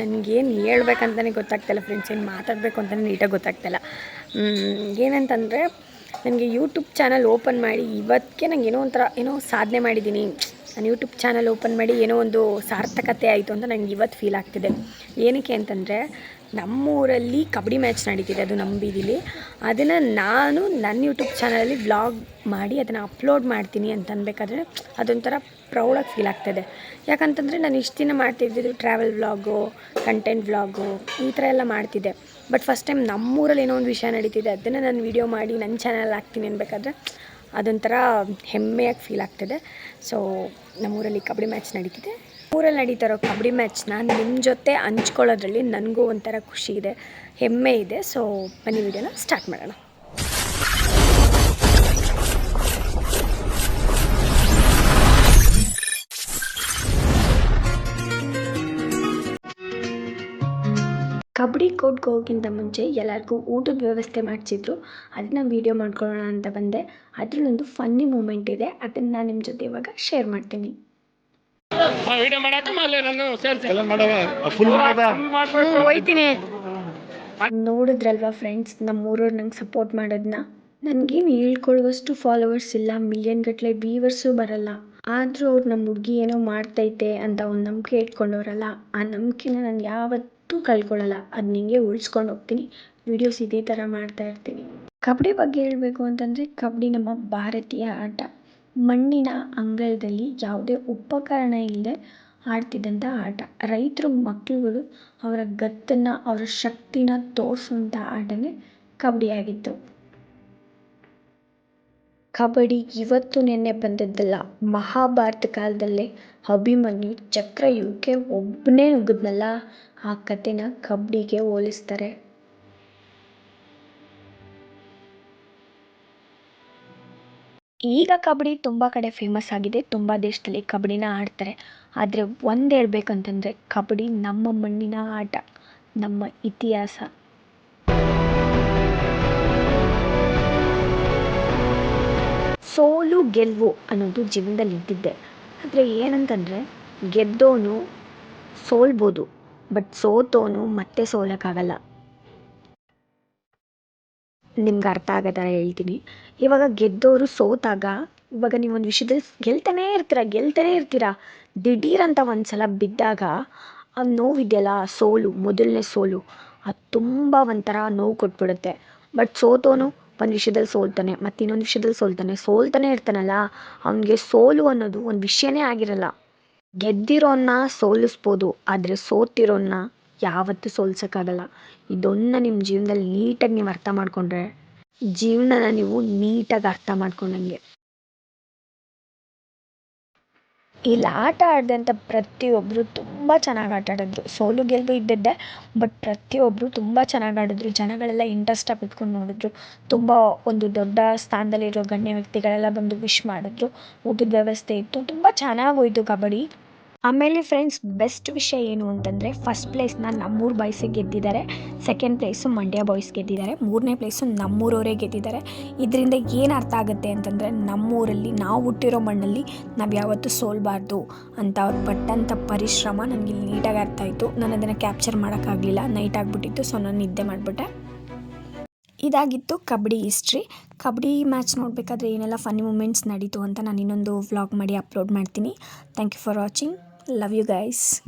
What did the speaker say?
ನನಗೇನು ಹೇಳ್ಬೇಕಂತಲೇ ಗೊತ್ತಾಗ್ತಾಯಿಲ್ಲ ಫ್ರೆಂಡ್ಸ್ ಏನು ಮಾತಾಡಬೇಕು ಅಂತಲೇ ನೀಟಾಗಿ ಗೊತ್ತಾಗ್ತಾಯಿಲ್ಲ ಏನಂತಂದರೆ, ನನಗೆ ಯೂಟ್ಯೂಬ್ ಚಾನಲ್ ಓಪನ್ ಮಾಡಿ ಇವತ್ತಿಗೆ ನಂಗೆ ಏನೋ ಒಂಥರ ಏನೋ ಸಾಧನೆ ಮಾಡಿದ್ದೀನಿ. ನಾನು ಯೂಟ್ಯೂಬ್ ಚಾನಲ್ ಓಪನ್ ಮಾಡಿ ಏನೋ ಒಂದು ಸಾರ್ಥಕತೆ ಆಯಿತು ಅಂತ ನನಗೆ ಇವತ್ತು ಫೀಲ್ ಆಗ್ತಿದೆ. ಏನಕ್ಕೆ ಅಂತಂದರೆ, ನಮ್ಮೂರಲ್ಲಿ ಕಬಡ್ಡಿ ಮ್ಯಾಚ್ ನಡೀತಿದೆ, ಅದು ನಮ್ಮ ಬೀದಿಲಿ. ಅದನ್ನು ನಾನು ನನ್ನ ಯೂಟ್ಯೂಬ್ ಚಾನಲಲ್ಲಿ ವ್ಲಾಗ್ ಮಾಡಿ ಅದನ್ನು ಅಪ್ಲೋಡ್ ಮಾಡ್ತೀನಿ ಅಂತ ಅನ್ಬೇಕಾದ್ರೆ ಅದೊಂಥರ ಪ್ರೌಡಾಗಿ ಫೀಲ್ ಆಗ್ತದೆ. ಯಾಕಂತಂದರೆ ನಾನು ಇಷ್ಟು ದಿನ ಮಾಡ್ತಿದ್ದಿದ್ದು ಟ್ರಾವೆಲ್ ವ್ಲಾಗು ಕಂಟೆಂಟ್ ವ್ಲಾಗು ಈ ಥರ ಎಲ್ಲ ಮಾಡ್ತಿದ್ದೆ. ಬಟ್ ಫಸ್ಟ್ ಟೈಮ್ ನಮ್ಮೂರಲ್ಲಿ ಏನೋ ಒಂದು ವಿಷಯ ನಡೀತಿದೆ, ಅದನ್ನು ನಾನು ವೀಡಿಯೋ ಮಾಡಿ ನನ್ನ ಚಾನಲ್ ಹಾಕ್ತೀನಿ ಅನ್ಬೇಕಾದ್ರೆ ಅದೊಂಥರ ಹೆಮ್ಮೆಯಾಗಿ ಫೀಲ್ ಆಗ್ತಿದೆ. ಸೊ ನಮ್ಮೂರಲ್ಲಿ ಕಬಡ್ಡಿ ಮ್ಯಾಚ್ ನಡೀತಿದೆ. ಊರಲ್ಲಿ ನಡೀತಾ ಇರೋ ಕಬಡ್ಡಿ ಮ್ಯಾಚ್ನ ನಿಮ್ಮ ಜೊತೆ ಹಂಚ್ಕೊಳ್ಳೋದ್ರಲ್ಲಿ ನನಗೂ ಒಂಥರ ಖುಷಿ ಇದೆ, ಹೆಮ್ಮೆ ಇದೆ. ಸೊ ಬನ್ನಿ ವಿಡಿಯೋನ ಸ್ಟಾರ್ಟ್ ಮಾಡೋಣ. ಕಬಡ್ಡಿ ಕೋರ್ಟ್ಗೆ ಹೋಗೋಕ್ಕಿಂತ ಮುಂಚೆ ಎಲ್ಲರಿಗೂ ಊಟದ ವ್ಯವಸ್ಥೆ ಮಾಡಿಸಿದ್ರು. ಅದನ್ನ ವೀಡಿಯೋ ಮಾಡ್ಕೊಳ್ಳೋಣ ಅಂತ ಬಂದೆ. ಅದರಲ್ಲೊಂದು ಫನ್ನಿ ಮೂಮೆಂಟ್ ಇದೆ. ಅದನ್ನು ನಾನು ನಿಮ್ಮ ಜೊತೆ ಇವಾಗ ಶೇರ್ ಮಾಡ್ತೀನಿ. ಹೋಯ್ತೀನಿ. ನೋಡಿದ್ರಲ್ವಾ ಫ್ರೆಂಡ್ಸ್ ನಮ್ಮ ಊರವ್ರು ನಂಗೆ ಸಪೋರ್ಟ್ ಮಾಡೋದನ್ನ ನನಗೇನು ಹೇಳ್ಕೊಳ್ಳುವಷ್ಟು ಫಾಲೋವರ್ಸ್ ಇಲ್ಲ ಮಿಲಿಯನ್ ಗಟ್ಟಲೆ ವ್ಯೂವರ್ಸು ಬರಲ್ಲ. ಆದರೂ ಅವ್ರು ನಮ್ಮ ಹುಡುಗಿ ಏನೋ ಮಾಡ್ತೈತೆ ಅಂತ ಒಂದು ನಂಬಿಕೆ ಇಟ್ಕೊಂಡವ್ರಲ್ಲ ಆ ನಂಬಿಕೆನ ನಾನು ಯಾವತ್ತೂ ಕಳ್ಕೊಳ್ಳಲ್ಲ. ಅದು ನಿಂಗೆ ಉಳಿಸ್ಕೊಂಡು ಹೋಗ್ತೀನಿ. ವೀಡಿಯೋಸ್ ಇದೇ ಥರ ಮಾಡ್ತಾ ಇರ್ತೀನಿ. ಕಬಡ್ಡಿ ಬಗ್ಗೆ ಹೇಳಬೇಕು ಅಂತಂದರೆ ಕಬಡ್ಡಿ ನಮ್ಮ ಭಾರತೀಯ ಆಟ. ಮಣ್ಣಿನ ಅಂಗಳದಲ್ಲಿ ಯಾವುದೇ ಉಪಕರಣ ಇಲ್ಲದೆ ಆಡ್ತಿದ್ದಂಥ ಆಟ. ರೈತರು ಮಕ್ಕಳುಗಳು ಅವರ ಗತ್ತನ್ನು, ಅವರ ಶಕ್ತಿನ ತೋರಿಸುವಂಥ ಆಟನೇ ಕಬಡ್ಡಿ ಆಗಿತ್ತು. ಕಬಡ್ಡಿ ಇವತ್ತು ನೆನ್ನೆ ಬಂದಿದ್ದಲ್ಲ ಮಹಾಭಾರತ ಕಾಲದಲ್ಲೇ ಅಭಿಮನ್ಯು ಚಕ್ರವ್ಯೂಹಕ್ಕೆ ಒಬ್ಬನೇ ನುಗ್ಗಿದ್ನಲ್ಲ, ಆ ಕಥೆನ ಕಬಡ್ಡಿಗೆ ಹೋಲಿಸ್ತಾರೆ. ಈಗ ಕಬಡ್ಡಿ ತುಂಬ ಕಡೆ ಫೇಮಸ್ ಆಗಿದೆ, ತುಂಬ ದೇಶದಲ್ಲಿ ಕಬಡ್ಡಿನ ಆಡ್ತಾರೆ. ಆದರೆ ಒಂದು ಹೇಳ್ಬೇಕಂತಂದರೆ ಕಬಡ್ಡಿ ನಮ್ಮ ಮಣ್ಣಿನ ಆಟ, ನಮ್ಮ ಇತಿಹಾಸ. ಸೋಲು, ಗೆಲುವು ಅನ್ನೋದು ಜೀವನದಲ್ಲಿ ಇದ್ದಿದ್ದೆ. ಆದರೆ ಏನಂತಂದರೆ, ಗೆದ್ದೋನು ಸೋಲ್ಬೋದು, ಬಟ್ ಸೋತೋನು ಮತ್ತೆ ಸೋಲಕ್ಕಾಗಲ್ಲ. ನಿಮ್ಗೆ ಅರ್ಥ ಆಗೋ ಥರ ಹೇಳ್ತೀನಿ. ಇವಾಗ ಗೆದ್ದೋರು ಸೋತಾಗ, ಇವಾಗ ನೀವು ಒಂದು ವಿಷಯದಲ್ಲಿ ಗೆಲ್ತಾನೇ ಇರ್ತೀರ, ಗೆಲ್ತಾನೆ ಇರ್ತೀರ, ದಿಢೀರಂತ ಒಂದು ಸಲ ಬಿದ್ದಾಗ ಆ ನೋವಿದೆಯಲ್ಲ, ಆ ಸೋಲು, ಮೊದಲನೇ ಸೋಲು, ಅದು ತುಂಬ ಒಂಥರ ನೋವು ಕೊಟ್ಬಿಡುತ್ತೆ. ಬಟ್ ಸೋತೋನು ಒಂದು ವಿಷಯದಲ್ಲಿ ಸೋಲ್ತಾನೆ, ಮತ್ತು ಇನ್ನೊಂದು ವಿಷಯದಲ್ಲಿ ಸೋಲ್ತಾನೆ. ಸೋಲ್ತಾನೆ ಇರ್ತಾನಲ್ಲ, ಅವನಿಗೆ ಸೋಲು ಅನ್ನೋದು ಒಂದು ವಿಷಯನೇ ಆಗಿರಲ್ಲ. ಗೆದ್ದಿರೋನ್ನ ಸೋಲಿಸ್ಬೋದು, ಆದರೆ ಸೋತಿರೋನ್ನ ಯಾವತ್ತೂ ಸೋಲ್ಸೋಕ್ಕಾಗಲ್ಲ. ಇದೊಂದನ್ನ ನಿಮ್ಮ ಜೀವನದಲ್ಲಿ ನೀಟಾಗಿ ನೀವು ಅರ್ಥ ಮಾಡಿಕೊಂಡ್ರೆ, ಜೀವನನ ನೀವು ನೀಟಾಗಿ ಅರ್ಥ ಮಾಡ್ಕೊಂಡಂಗೆ. ಇಲ್ಲಿ ಆಟ ಆಡಿದಂಥ ಪ್ರತಿಯೊಬ್ಬರು ತುಂಬ ಚೆನ್ನಾಗಿ ಆಟ ಆಡಿದ್ರು. ಸೋಲು ಗೆಲುವು ಇದ್ದದ್ದೇ ಬಟ್ ಪ್ರತಿಯೊಬ್ಬರು ತುಂಬ ಚೆನ್ನಾಗಿ ಆಡಿದ್ರು. ಜನಗಳೆಲ್ಲ ಇಂಟ್ರೆಸ್ಟಾಗಿ ಕುತ್ಕೊಂಡು ನೋಡಿದ್ರು. ತುಂಬ ಒಂದು ದೊಡ್ಡ ಸ್ಥಾನದಲ್ಲಿರೋ ಗಣ್ಯ ವ್ಯಕ್ತಿಗಳೆಲ್ಲ ಬಂದು ವಿಶ್ ಮಾಡಿದ್ರು. ಊಟದ ವ್ಯವಸ್ಥೆ ಇತ್ತು. ತುಂಬ ಚೆನ್ನಾಗಿ ಹೋಯ್ತು ಕಬಡ್ಡಿ. ಆಮೇಲೆ ಫ್ರೆಂಡ್ಸ್ ಬೆಸ್ಟ್ ವಿಷಯ ಏನು ಅಂತಂದರೆ ಫಸ್ಟ್ ಪ್ಲೇಸ್ನ ನಮ್ಮೂರು ಬಾಯ್ಸಿಗೆ ಗೆದ್ದಿದ್ದಾರೆ. ಸೆಕೆಂಡ್ ಪ್ಲೇಸು ಮಂಡ್ಯ ಬಾಯ್ಸ್ ಗೆದ್ದಿದ್ದಾರೆ. ಮೂರನೇ ಪ್ಲೇಸು ನಮ್ಮೂರವರೇ ಗೆದ್ದಿದ್ದಾರೆ. ಇದರಿಂದ ಏನು ಅರ್ಥ ಆಗುತ್ತೆ ಅಂತಂದರೆ, ನಮ್ಮೂರಲ್ಲಿ ನಾವು ಹುಟ್ಟಿರೋ ಮಣ್ಣಲ್ಲಿ ನಾವು ಯಾವತ್ತೂ ಸೋಲ್ಬಾರ್ದು ಅಂತ ಅವ್ರು ಪಟ್ಟಂಥ ಪರಿಶ್ರಮ ನನಗೆ ಇಲ್ಲಿ ನೀಟಾಗಿ ಅರ್ಥ ಆಯಿತು. ನಾನು ಅದನ್ನು ಕ್ಯಾಪ್ಚರ್ ಮಾಡೋಕ್ಕಾಗಲಿಲ್ಲ. ನೈಟ್ ಆಗಿಬಿಟ್ಟಿತ್ತು ಸೊ ನಾನು ನಿದ್ದೆ ಮಾಡಿಬಿಟ್ಟೆ. ಇದಾಗಿತ್ತು ಕಬಡ್ಡಿ ಹಿಸ್ಟ್ರಿ ಕಬಡ್ಡಿ ಮ್ಯಾಚ್ ನೋಡಬೇಕಾದ್ರೆ ಏನೆಲ್ಲ ಫನ್ನಿ ಮೂಮೆಂಟ್ಸ್ ನಡೀತು ಅಂತ ನಾನು ಇನ್ನೊಂದು ವ್ಲಾಗ್ ಮಾಡಿ ಅಪ್ಲೋಡ್ ಮಾಡ್ತೀನಿ. Thank you for watching Love you guys.